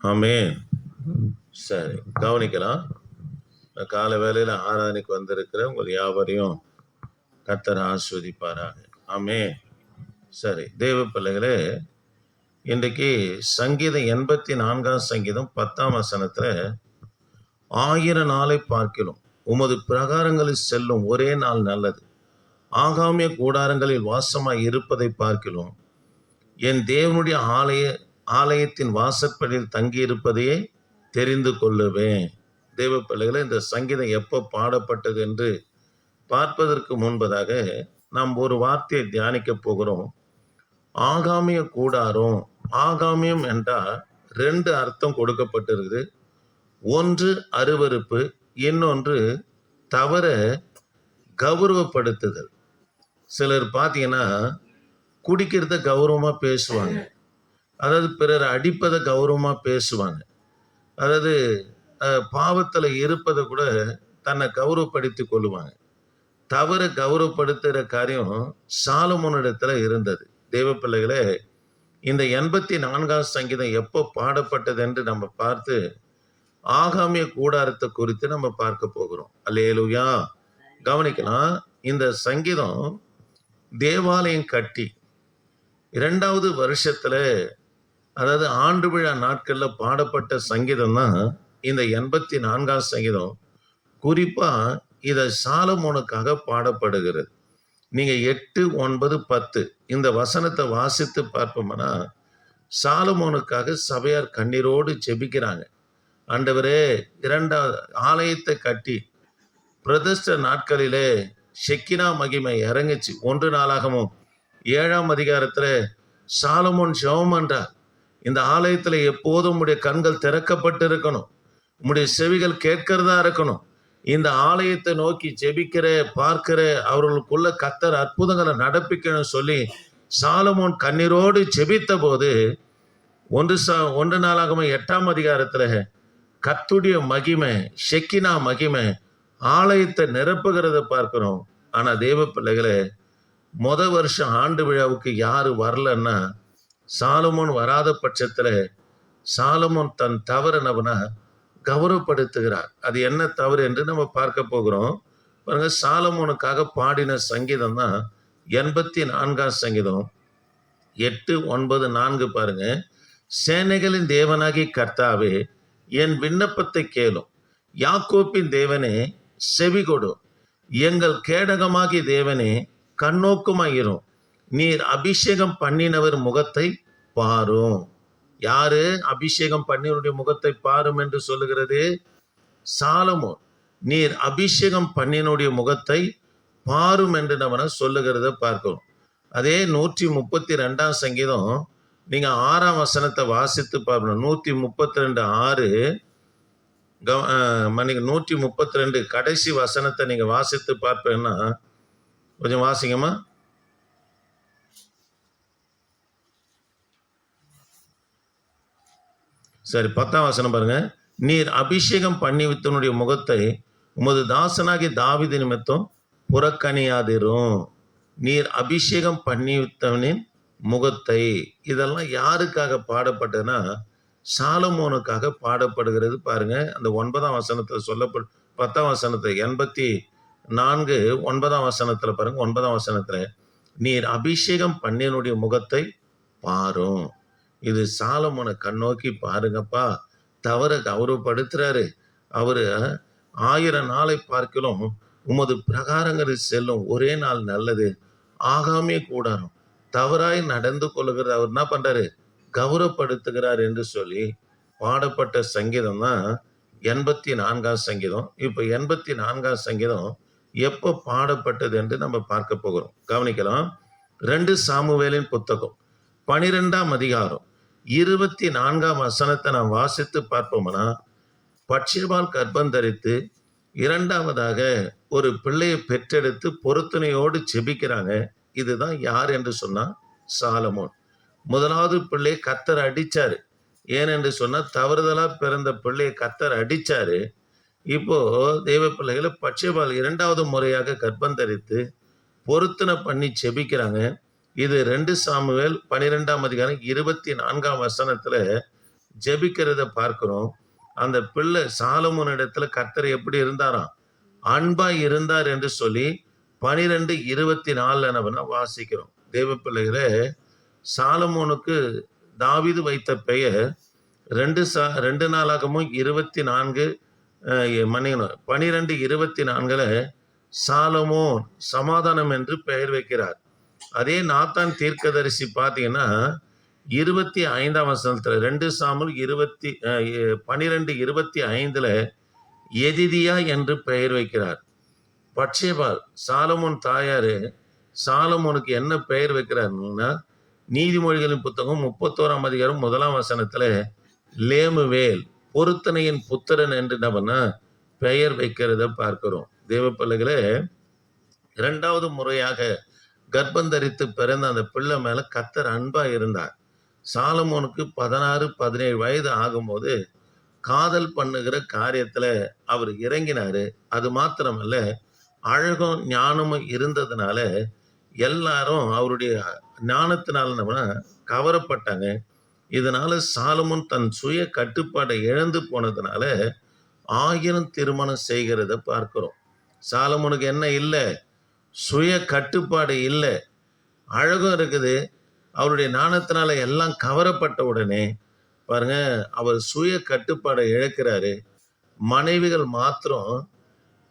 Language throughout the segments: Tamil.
ஆமென் சரி கவனிக்கலாம். கால வேளையில் ஆராதனைக்கு வந்திருக்கிற உங்கள் யாவரையும் கர்த்தர் ஆஸ்வதிப்பாராக. ஆமென் சரி தேவ பிள்ளைகளே இன்றைக்கு சங்கீதம் எண்பத்தி நான்காம் சங்கீதம் பத்தாம் வசனத்தில் ஆயிரம் நாளை பார்க்கிறோம் உமது பிரகாரங்களில் செல்லும் ஒரே நாள் நல்லது. ஆகாமிய கூடாரங்களில் வாசமாய் இருப்பதை பார்க்கிறோம். என் தேவனுடைய ஆலய ஆலயத்தின் வாசற்படியில் தங்கியிருப்பதையே தெரிந்து கொள்ளுவேன். தேவ பிள்ளைகளை இந்த சங்கீதம் எப்போ பாடப்பட்டது என்று பார்ப்பதற்கு முன்பதாக நாம் ஒரு வார்த்தையை தியானிக்க போகிறோம். ஆகாமிய கூடாரம் ஆகாமியம் என்றால் ரெண்டு அர்த்தம் கொடுக்கப்பட்டிருக்குது ஒன்று அருவருப்பு இன்னொன்று தவற கௌரவப்படுத்துதல். சிலர் பார்த்தீங்கன்னா குடிக்கிறத கௌரவமாக பேசுவாங்க. அதாவது பிறர் அடிப்பதை கௌரவமாக பேசுவாங்க. அதாவது பாவத்தில் இருப்பதை கூட தன்னை கௌரவப்படுத்தி கொள்ளுவாங்க. தவறு கௌரவப்படுத்துகிற காரியம் சாலமோனிடத்தில் இருந்தது. தெய்வ பிள்ளைகளே இந்த எண்பத்தி நான்காம் சங்கீதம் எப்போ பாடப்பட்டது என்று நம்ம பார்த்து ஆகாமிய கூடாரத்தை குறித்து நம்ம பார்க்க போகிறோம். அல்லேலுயா! கவனிக்கலாம் இந்த சங்கீதம் தேவாலயம் கட்டி இரண்டாவது வருஷத்தில் அதாவது ஆண்டு விழா நாட்களில் பாடப்பட்ட சங்கீதம் தான் இந்த எண்பத்தி நான்காம் சங்கீதம். குறிப்பாக இதை சாலமோனுக்காக பாடப்படுகிறது. நீங்கள் எட்டு ஒன்பது பத்து இந்த வசனத்தை வாசித்து பார்ப்போம்னா சாலமோனுக்காக சபையார் கண்ணீரோடு ஜெபிக்கிறாங்க. ஆண்டவரே இரண்டாவது ஆலயத்தை கட்டி பிரதிஷ்ட நாட்களிலே ஷெக்கினா மகிமை இறங்குச்சு. ஒன்று நாளாகவும் ஏழாம் அதிகாரத்தில் சாலமோன் ஜெபம் இந்த ஆலயத்தில் எப்போதும் உடைய கண்கள் திறக்கப்பட்டு இருக்கணும் உம்முடைய செவிகள் கேட்கிறதா இருக்கணும். இந்த ஆலயத்தை நோக்கி ஜெபிக்கிற பார்க்கிற அவர்களுக்குள்ள கத்தர் அற்புதங்களை நடப்பிக்கணும் சொல்லி சாலமோன் கண்ணீரோடு ஜெபித்த போது ஒன்று சா ஒன்று நாளாகவும் எட்டாம் அதிகாரத்தில் கத்துடைய மகிமை ஷெக்கினா மகிமை ஆலயத்தை நிரப்புகிறத பார்க்கிறோம். ஆனா தேவ பிள்ளைகளை முத வருஷம் ஆண்டு விழாவுக்கு யாரு வரலன்னா சாலமோன் வராத பட்சத்துல சாலமோன் தன் தவறுனவனா கௌரவப்படுத்துகிறார். அது என்ன தவறு என்று நம்ம பார்க்க போகிறோம். பாருங்க சாலமோனுக்காக பாடின சங்கீதம் தான் எண்பத்தி நான்காம் சங்கீதம். எட்டு ஒன்பது நான்கு பாருங்க. சேனைகளின் தேவனாகி கர்த்தாவே என் விண்ணப்பத்தை கேளும். யாக்கோப்பின் தேவனே செவி கொடு எங்கள் கேடகமாகி தேவனே கண்ணோக்குமாயிரும். நீர் அபிஷேகம் பண்ணினவர் முகத்தை பாரும். யாரு அபிஷேகம் பண்ணினருடைய முகத்தை பாரும் என்று சொல்லுகிறது? சாலமோ நீர் அபிஷேகம் பண்ணினுடைய முகத்தை பாரும் என்று நம்ம சொல்லுகிறத பார்க்கிறோம். அதே நூற்றி முப்பத்தி ரெண்டாம் சங்கீதம் நீங்க ஆறாம் வசனத்தை வாசித்து பார்க்கணும். நூற்றி முப்பத்தி ரெண்டு ஆறு கவ மன்னிக்க நூற்றி முப்பத்தி ரெண்டு கடைசி வசனத்தை நீங்கள் வாசித்து பார்ப்பேன்னா கொஞ்சம் வாசிங்கம்மா. சரி பத்தாம் வசனம் பாருங்க. நீர் அபிஷேகம் பண்ணி வித்தனுடைய முகத்தை உமது தாசனாகி தாவிது நிமித்தம் புறக்கணியாதிரும். நீர் அபிஷேகம் பண்ணி வித்தவனின் முகத்தை இதெல்லாம் யாருக்காக பாடப்பட்டதுன்னா சாலமோனுக்காக பாடப்படுகிறது. பாருங்க அந்த ஒன்பதாம் வசனத்தில் சொல்லப்படு பத்தாம் வசனத்தை எண்பத்தி நான்கு ஒன்பதாம் வசனத்தில் பாருங்க ஒன்பதாம் வசனத்தில் நீர் அபிஷேகம் பண்ணினுடைய முகத்தை பாரும். இது சாலமோனை கண்ணோக்கி பாருங்கப்பா. தவற கௌரவப்படுத்துறாரு. அவரு ஆயிரம் நாளை பார்க்கலாம் உமது பிரகாரங்களில் செல்லும் ஒரே நாள் நல்லது. ஆகாமே கூடாரம். தவறாய் நடந்து கொள்ளுகிறது அவர் என்ன பண்றாரு? கௌரவப்படுத்துகிறார் என்று சொல்லி பாடப்பட்ட சங்கீதம் தான் எண்பத்தி நான்காம் சங்கீதம். இப்போ எண்பத்தி நான்காம் சங்கீதம் எப்போ பாடப்பட்டது என்று நம்ம பார்க்க போகிறோம். கவனிக்கலாம். ரெண்டு சாமுவேலின் புத்தகம் பனிரெண்டாம் அதிகாரம் இருபத்தி நான்காம் வசனத்தை நாம் வாசித்து பார்ப்போம்னா பட்சிபால் கர்ப்பம் தரித்து இரண்டாவதாக ஒரு பிள்ளையை பெற்றெடுத்து பொருத்தனையோடு செபிக்கிறாங்க. இதுதான் யார் என்று சொன்னால் சாலமோன். முதலாவது பிள்ளை கத்தர் அடிச்சாரு. ஏனென்று சொன்னா தவறுதலா பிறந்த பிள்ளையை கத்தர் அடிச்சாரு. இப்போ தெய்வ பிள்ளைகளை பட்சபால் இரண்டாவது முறையாக கர்ப்பம் தரித்து பொருத்தனை பண்ணி செபிக்கிறாங்க. இது ரெண்டு சாமுவேல் பனிரெண்டாம் அதிகாரம் இருபத்தி நான்காம் வசனத்துல ஜெபிக்கிறத பார்க்கிறோம். அந்த பிள்ளை சாலமோன் இடத்துல கத்தர் எப்படி இருந்தாராம்? அன்பா இருந்தார் என்று சொல்லி பனிரெண்டு இருபத்தி நாலுல நம்ம வாசிக்கிறோம். தெய்வ பிள்ளைகளை சாலமோனுக்கு தாவிது வைத்த பெயர் ரெண்டு சா ரெண்டு நாளாகமும் இருபத்தி நான்கு அஹ், மன்னிக்கணும் பனிரெண்டு இருபத்தி நான்கில் சாலமோன் சமாதானம் என்று பெயர் வைக்கிறார். அதே நாத்தான் தீர்க்கதரிசி பார்த்தீங்கன்னா இருபத்தி ஐந்தாம் வசனத்தில் ரெண்டு சாமுல் இருபத்தி பனிரெண்டு இருபத்தி ஐந்தில் எதிதியா என்று பெயர் வைக்கிறார். பட்சேபால் சாலமோன் தாயார் சாலமோனுக்கு என்ன பெயர் வைக்கிறாருன்னா நீதிமொழிகளின் புத்தகம் முப்பத்தோராம் அதிகாரம் முதலாம் வசனத்துல லேமுவேல் பொருத்தனையின் புத்திரன் என்று நம்ம பெயர் வைக்கிறத பார்க்கிறோம். தேவ பிள்ளைகளே இரண்டாவது முறையாக கர்ப்பந்தரித்து பிறந்த அந்த பிள்ளை மேல கத்தர் அன்பா இருந்தார். சாலமோனுக்கு பதினாறு பதினேழு வயது ஆகும்போது காதல் பண்ணுகிற காரியத்துல அவர் இறங்கினாரு. அது மாத்திரமல்ல அழகும் ஞானமும் இருந்ததுனால எல்லாரும் அவருடைய ஞானத்தினால நம்ம கவரப்பட்டாங்க. இதனால சாலமுன் தன் சுய கட்டுப்பாடை இழந்து போனதுனால ஆயிரம் திருமணம் செய்கிறத பார்க்கிறோம். சாலமுனுக்கு என்ன இல்லை? சுய கட்டுப்பாடு இல்லை. அழகும் இருக்குது. அவருடைய நாணத்தினால எல்லாம் கவரப்பட்ட உடனே பாருங்க அவர் சுய கட்டுப்பாடை இழக்கிறாரு. மனைவிகள் மாத்திரம்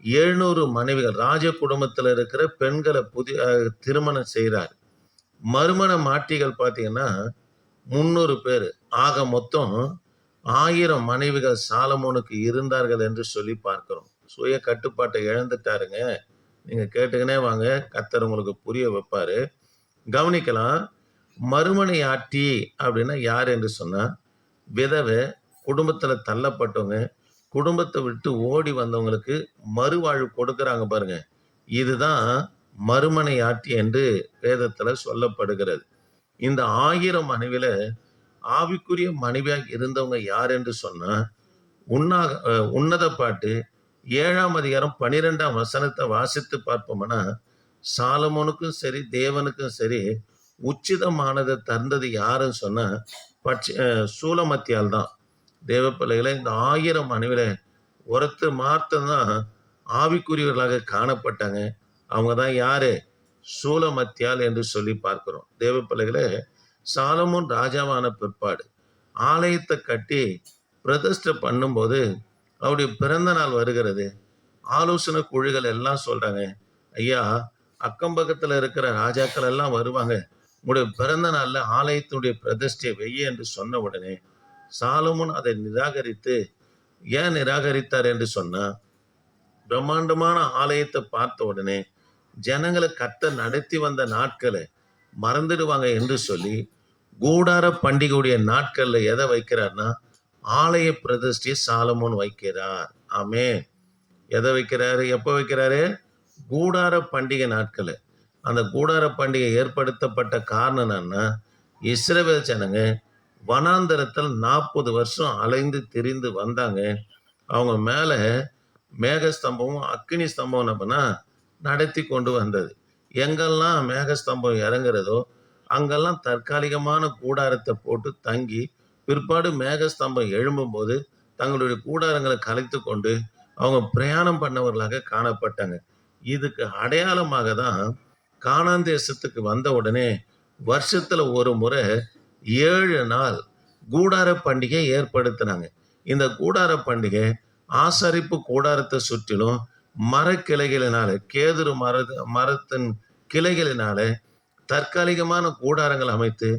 எழுநூறு மனைவிகள் ராஜ குடும்பத்தில் இருக்கிற பெண்களை புதிய திருமணம் செய்கிறார். மறுமண மாட்டிகள் பார்த்தீங்கன்னா முந்நூறு பேர். ஆக மொத்தம் ஆயிரம் மனைவிகள் சாலமோனுக்கு இருந்தார்கள் என்று சொல்லி பார்க்கிறோம். சுய கட்டுப்பாட்டை இழந்துட்டாருங்க. நீங்கள் கேட்டுக்கினே வாங்க. கத்தர் உங்களுக்கு புரிய வைப்பார். கவனிக்கலாம். மறுமனை ஆட்டி அப்படின்னா யார் என்று சொன்னால் விதவை குடும்பத்தில் தள்ளப்பட்டவங்க குடும்பத்தை விட்டு ஓடி வந்தவங்களுக்கு மறுவாழ்வு கொடுக்குறாங்க பாருங்க. இதுதான் மறுமனை ஆட்டி என்று வேதத்துல சொல்லப்படுகிறது. இந்த ஆயிரம் மனைவில ஆவிக்குரிய மனைவியாக இருந்தவங்க யார் என்று சொன்னா உன்னாக உன்னத பாட்டு ஏழாம் அதிகாரம் பனிரெண்டாம் வசனத்தை வாசித்து பார்ப்போம்னா சாலமோனுக்கும் சரி தேவனுக்கும் சரி உச்சிதமானதை தந்தது யாருன்னு சொன்னா பட்சி சூலமத்தியால் தான். தேவ பிள்ளைகளை இந்த ஆயிரம் மனைவில ஒருத்தர் மாத்தம்தான் ஆவிக்குரியவர்களாக காணப்பட்டாங்க. அவங்க தான் யாரு? சூலமத்தியால் என்று சொல்லி பார்க்கிறோம். தேவ பிள்ளைகளே ராஜாவான பிற்பாடு ஆலயத்தை கட்டி பிரதிஷ்டை பண்ணும்போது அவருடைய பிறந்த நாள் வருகிறது. ஆலோசனை குழுக்கள் எல்லாம் சொல்றாங்க ஐயா அக்கம் பக்கத்துல இருக்கிற ராஜாக்கள் எல்லாம் வருவாங்க. உங்களுடைய பிறந்த நாள்ல ஆலயத்தினுடைய பிரதிஷ்டை வெய்ய என்று சொன்ன உடனே சாலமுன் அதை நிராகரித்து ஏன் நிராகரித்தார்? என்று சொன்னா பிரம்மாண்டமான ஆலயத்தை பார்த்த உடனே ஜனங்களை கத்த நடத்தி வந்த நாட்களை மறந்துடுவாங்க என்று சொல்லி கூடார பண்டிகையுடைய நாட்கள்ல எதை வைக்கிறார்னா ஆலய பிரதிஷ்டி சாலமோன் வைக்கிறார். ஆமே எதை வைக்கிறாரு? எப்போ வைக்கிறாரு? கூடார பண்டிகை நாட்கள். அந்த கூடார பண்டிகை ஏற்படுத்தப்பட்ட காரணம் என்னன்னா இஸ்ரவேல் ஜனங்க வனாந்தரத்தில் நாற்பது வருஷம் அலைந்து திரிந்து வந்தாங்க. அவங்க மேல மேகஸ்தம்பமும் அக்னி ஸ்தம்பம் என்னப்பனா நடத்தி கொண்டு வந்தது. எங்கெல்லாம் மேகஸ்தம்பம் இறங்குறதோ அங்கெல்லாம் தற்காலிகமான கூடாரத்தை போட்டு தங்கி பிற்பாடு மேகஸ்தம்பம் எழும்பும்போது தங்களுடைய கூடாரங்களை கலைத்து கொண்டு அவங்க பிரயாணம் பண்ணவர்களாக காணப்பட்டாங்க. இதுக்கு அடையாளமாக தான் காணாந்தேசத்துக்கு வந்த உடனே வருஷத்துல ஒரு முறை ஏழு நாள் கூடார பண்டிகை ஏற்படுத்தினாங்க. இந்த கூடார பண்டிகை ஆசரிப்பு கூடாரத்தை சுற்றிலும் மரக்கிளைகளினால கேதுரு மர மரத்தின் கிளைகளினால தற்காலிகமான கூடாரங்கள் அமைத்து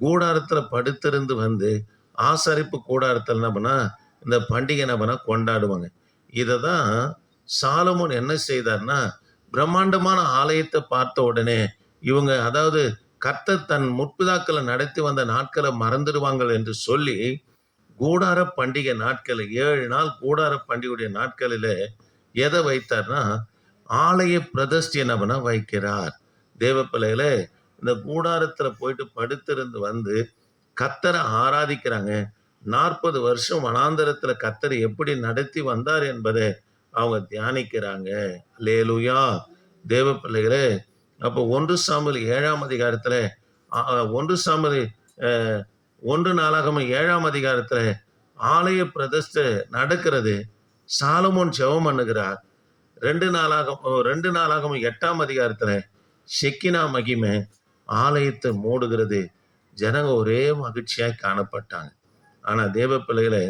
கூடாரத்தில் படுத்திருந்து வந்து ஆசரிப்பு கூடாரத்தில் என்ன பண்ணால் இந்த பண்டிகை என்ன பண்ணால் கொண்டாடுவாங்க. இதை தான் சாலமோன் என்ன செய்தார்னா பிரம்மாண்டமான ஆலயத்தை பார்த்த உடனே இவங்க அதாவது கர்த்த தன் முற்பிதாக்களை நடத்தி வந்த நாட்களை மறந்துடுவாங்க என்று சொல்லி கூடார பண்டிகை நாட்கள் ஏழு நாள் கூடார பண்டிகையுடைய நாட்களில் எதை வைத்தார்னா ஆலய பிரதிஷ்டி என்ன பண்ண வைக்கிறார். தேவ இந்த கூடாரத்துல போயிட்டு படுத்திருந்து வந்து கத்தரை ஆராதிக்கிறாங்க. நாற்பது வருஷம் வனாந்தரத்துல கத்தரை எப்படி நடத்தி வந்தார் என்பதை அவங்க தியானிக்கிறாங்க. லேலுயா தேவ பிள்ளைகளே அப்போ ஒன்று சாமுவேல் ஏழாம் அதிகாரத்துல ஒன்று சாமதி அஹ், ஒன்று நாளாகம ஏழாம் அதிகாரத்துல ஆலய பிரதஷ்ட நடக்கிறது. சாலமோன் ஜெபம் பண்ணுகிறார். ரெண்டு நாளாகம் ரெண்டு நாளாகவும் எட்டாம் அதிகாரத்தில் செக்கினா மகிமை ஆலயத்தை மூடுகிறது. ஜனங்க ஒரே மகிழ்ச்சியாக காணப்பட்டாங்க. ஆனால் தேவ பிள்ளைகளை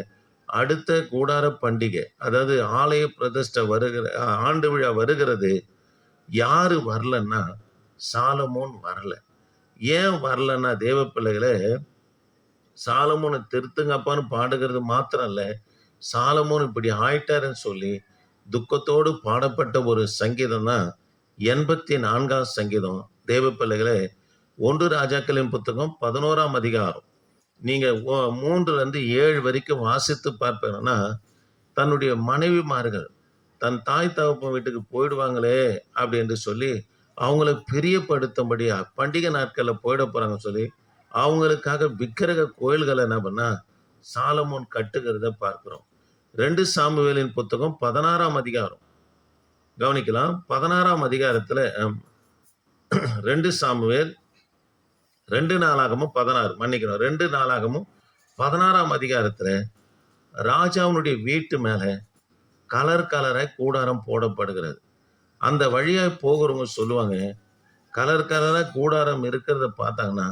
அடுத்த கூடார பண்டிகை அதாவது ஆலய பிரதிஷ்டை வருகிற ஆண்டு விழா வருகிறது. யாரு வரலன்னா சாலமோன் வரல. ஏன் வரலன்னா தேவ பிள்ளைகளை சாலமோனை திருத்துங்கப்பான்னு பாடுகிறது மாத்திரம் இல்லை. சாலமோன் இப்படி ஆயிட்டாருன்னு சொல்லி துக்கத்தோடு பாடப்பட்ட ஒரு சங்கீதம் தான் எண்பத்தி நான்காம் சங்கீதம். தேவ பிள்ளைகளே ஒன்று ராஜாக்களின் புத்தகம் பதினோராம் அதிகாரம். நீங்கள் மூன்றுலேருந்து ஏழு வரைக்கும் வாசித்து பார்ப்பீங்கன்னா தன்னுடைய மனைவிமார்கள் தன் தாய் தகப்பன் வீட்டுக்கு போயிடுவாங்களே அப்படின்னு சொல்லி அவங்கள பிரியப்படுத்தும்படியா பண்டிகை நாட்களில் போயிட போகிறாங்கன்னு சொல்லி அவங்களுக்காக விக்கிரக கோயில்களை என்ன பண்ணால் சாலமோன் கட்டுகிறத பார்க்குறோம். ரெண்டு சாமுவேலின் புத்தகம் பதினாறாம் அதிகாரம். கவனிக்கலாம். பதினாறாம் அதிகாரத்தில் ரெண்டு சாமுவேல் ரெண்டு நாளாகமும் பதினாறு மன்னிக்கணும். ரெண்டு நாளாகமும் பதினாறாம் அதிகாரத்தில் ராஜாவுனுடைய வீட்டு மேலே கலர் கலராக கூடாரம் போடப்படுகிறது. அந்த வழியாய் போகிறவங்க சொல்லுவாங்க கலர் கலராக கூடாரம் இருக்கிறத பார்த்தாங்கன்னா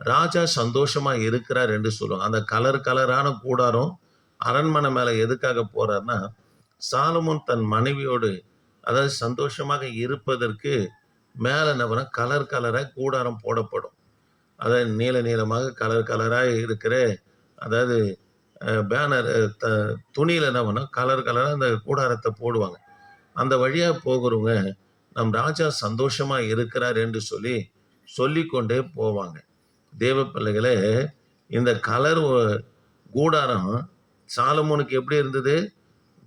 ராஜா சந்தோஷமாக இருக்கிறார் என்று சொல்லுவாங்க. அந்த கலர் கலரான கூடாரம் அரண்மனை மேலே எதுக்காக போறாருன்னா சாலமோன் தன் மனைவியோடு அதாவது சந்தோஷமாக இருப்பதற்கு மேலே என்ன கலர் கலராக கூடாரம் போடப்படும். அதாவது நீல நீளமாக கலர் கலராக இருக்கிற அதாவது பேனர் த துணியில் என்ன பண்ணா கலர் கலராக அந்த கூடாரத்தை போடுவாங்க. அந்த வழியாக போகிறவங்க நம் ராஜா சந்தோஷமாக இருக்கிறார் என்று சொல்லி சொல்லிக்கொண்டே போவாங்க. தேவ பிள்ளைகளே இந்த கலர் கூடாரம் சாலமோனுக்கு எப்படி இருந்தது?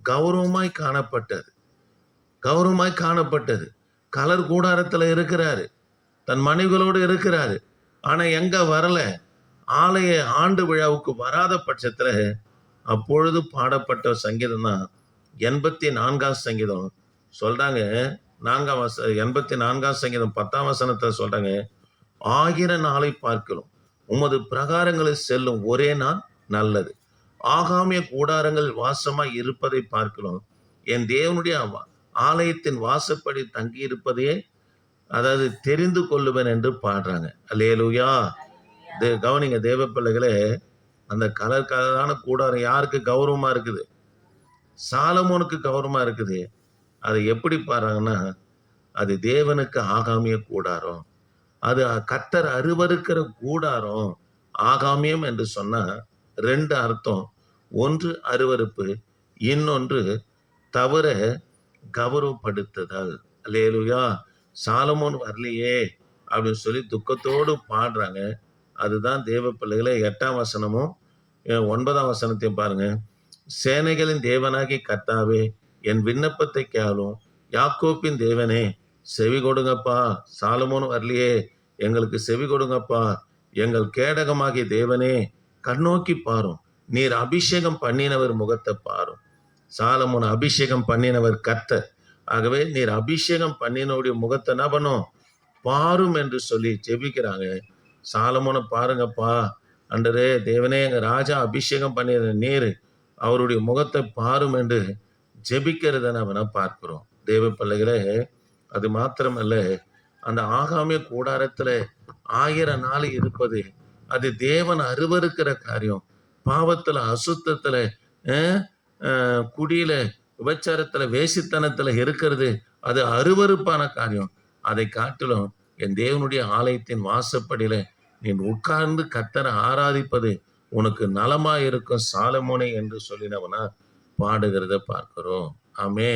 கௌரவமாய் காணப்பட்டது. கௌரவமாய் காணப்பட்டது. கலர் கூடாரத்தில் இருக்கிறாரு. தன் மனைவிகளோடு இருக்கிறாரு. ஆனால் எங்கே வரல? ஆலய ஆண்டு விழாவுக்கு வராத பட்சத்தில் அப்பொழுது பாடப்பட்ட சங்கீதம் தான் எண்பத்தி நான்காம் சங்கீதம். சொல்கிறாங்க நான்காம் வச எண்பத்தி நான்காம் சங்கீதம் பத்தாம் வசனத்தை சொல்கிறாங்க ஆகிற நாளை பார்க்கலாம் உமது பிரகாரங்களில் செல்லும் ஒரே நாள் நல்லது. ஆகாமிய கூடாரங்கள் வாசமாய் இருப்பதை பார்க்கிறோம். என் தேவனுடைய ஆலயத்தின் வாசப்படி தங்கி இருப்பதையே அதாவது தெரிந்து கொள்ளுவேன் என்று பாடுறாங்க. அல்லேலூயா. தே கவனிங்க தேவ பிள்ளைகளே அந்த கலர் கலரான கூடாரம் யாருக்கு கௌரவமா இருக்குது? சாலமோனுக்கு கௌரவமா இருக்குது. அதை எப்படி பாடுறாங்கன்னா அது தேவனுக்கு ஆகாமிய கூடாரம். அது கத்தர் அருவருக்கிற கூடாரம் ஆகாமியம் என்று சொன்னா ரெண்டு அர்த்தம். ஒன்று அருவருப்பு இன்னொன்று தவிர கௌரவப்படுத்துதல். அல்லேலுயா சாலமோன் வரலையே அப்படின்னு சொல்லி துக்கத்தோடு பாடுறாங்க. அதுதான் தேவ பிள்ளைகளை எட்டாம் வசனமும் ஒன்பதாம் வசனத்தையும் பாருங்க. சேனைகளின் தேவனாகி கர்த்தாவே என் விண்ணப்பத்தை கேளும். யாக்கோப்பின் தேவனே செவி கொடுங்கப்பா. சாலமோன் வரலையே எங்களுக்கு செவி கொடுங்கப்பா. எங்கள் கேடகமாகிய தேவனே கண்ணோக்கி பாரும். நீர் அபிஷேகம் பண்ணினவர் முகத்தை பாரும். சாலமுன் அபிஷேகம் பண்ணினவர் கர்த்தர். ஆகவே நீர் அபிஷேகம் பண்ணினவுடைய முகத்தை என்ன பண்ணும்? பாரும் என்று சொல்லி ஜெபிக்கிறாங்க. சாலமுனை பாருங்கப்பா. அன்றரே தேவனே எங்க ராஜா அபிஷேகம் பண்ணின நீர் அவருடைய முகத்தை பாரும் என்று ஜெபிக்கிறத நம்ம பார்க்கிறோம்? தேவ பிள்ளைகளே அது மாத்திரமல்ல. அந்த ஆகாமிய கூடாரத்துல ஆயிரம் நாள் இருப்பது அது தேவன் அருவருக்கிற காரியம். பாவத்துல அசுத்தத்துல குடியில விபச்சாரத்துல வேசித்தனத்துல இருக்கிறது அது அருவருப்பான காரியம். அதை காட்டிலும் என் தேவனுடைய ஆலயத்தின் வாசப்படியில நீ உட்கார்ந்து கத்தரை ஆராதிப்பது உனக்கு நலமா இருக்கும் சாலமோனே என்று சொல்லினவனா பாடுகிறத பார்க்கிறோம். ஆமே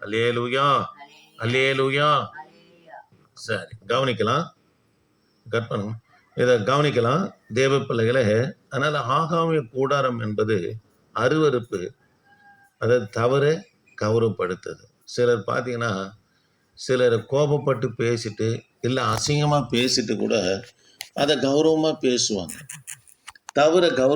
அல்லேலூயா. அல்லேலூயா. சரி கவனிக்கலாம். கற்பனம் இதை கவனிக்கலாம். தேவ பிள்ளைகளே அதனால ஆகாமிய கூடாரம் என்பது அருவருப்பு. அதை தவற கௌரவப்படுத்துது. சிலர் பார்த்தீங்கன்னா சிலர் கோபப்பட்டு பேசிட்டு இல்லை அசிங்கமாக பேசிட்டு கூட அதை கௌரவமாக பேசுவாங்க. தவிர கௌரவ